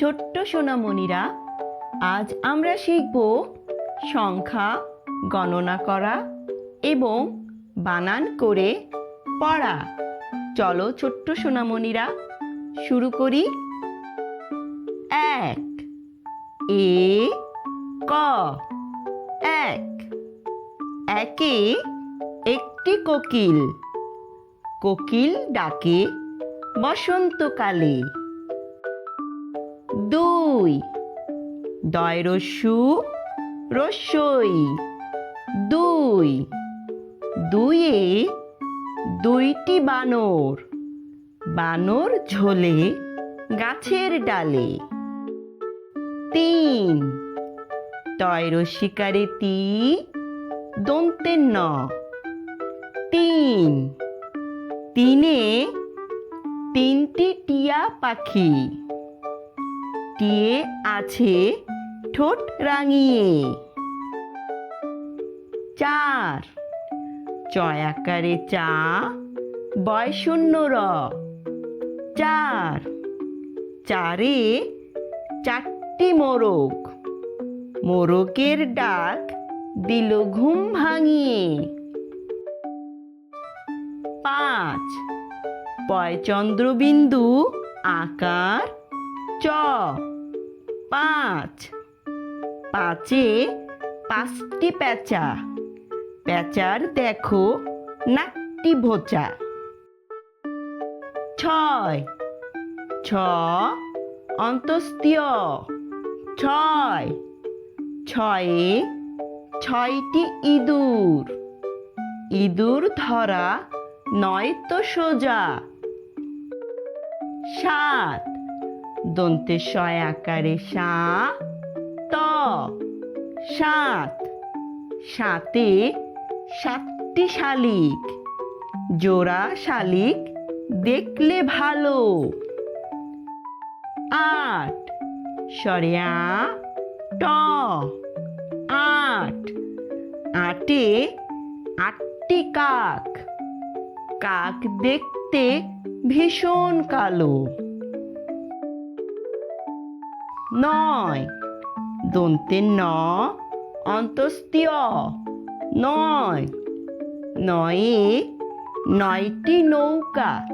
ছোট্ট সোনামণিরা, আজ আমরা শিখব সংখ্যা, গণনা করা এবং বানান করে পড়া। চলো ছোট্ট সোনামণিরা, শুরু করি। এক, এ, ক। এক, একে একটি কোকিল। কোকিল ডাকে বসন্তকালে। দুই। দয় রস্যু, রস্যই। দুই। দুইয়ে দুইটি বানর। বানর ঝোলে গাছের ডালে। তিন। তয় শিকারে তি, দন্তের ন। তিন। তিনে তিনটি টিয়া পাখি। টিয়ে আছে ঠোঁট রাঙিয়ে। চার। চয়াকারে চা বয় শূন্য র। চার। চারে চারটি মোরগ। মোরগের ডাক দিল ঘুম ভাঙিয়ে। পাঁচ। পয় চন্দ্রবিন্দু আকার, চ। পাঁচ। পাঁচে পাঁচটি পেঁচা। পেঁচার দেখো নাকটি ভোচা। ছয়। ছ অন্তস্তীয় ছয়। ছয়ে ছয়টি ইঁদুর। ইঁদুর ধরা নয় তো সোজা। সাত। দন্তে শয় আকারে সা, ত, সাত। সাতে সাতটি শালিক। জোড়া শালিক দেখলে ভালো। আট। সরিয়া, ট। আট। আটে আটটি কাক। কাক দেখতে ভীষণ কালো। নয়। দন্তে ন অন্তস্তীয় নয়। নয়ে নয়টি নৌকা।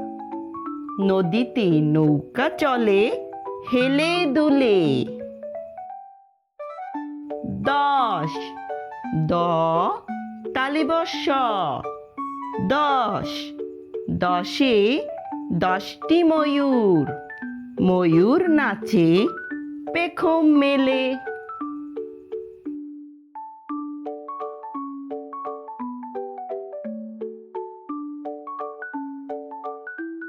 নদীতে নৌকা চলে, হেলে দুলে। দশ। দ তালিবস্য দশ। দশে দশটি ময়ূর। ময়ূর নাচে পেখম মেলে।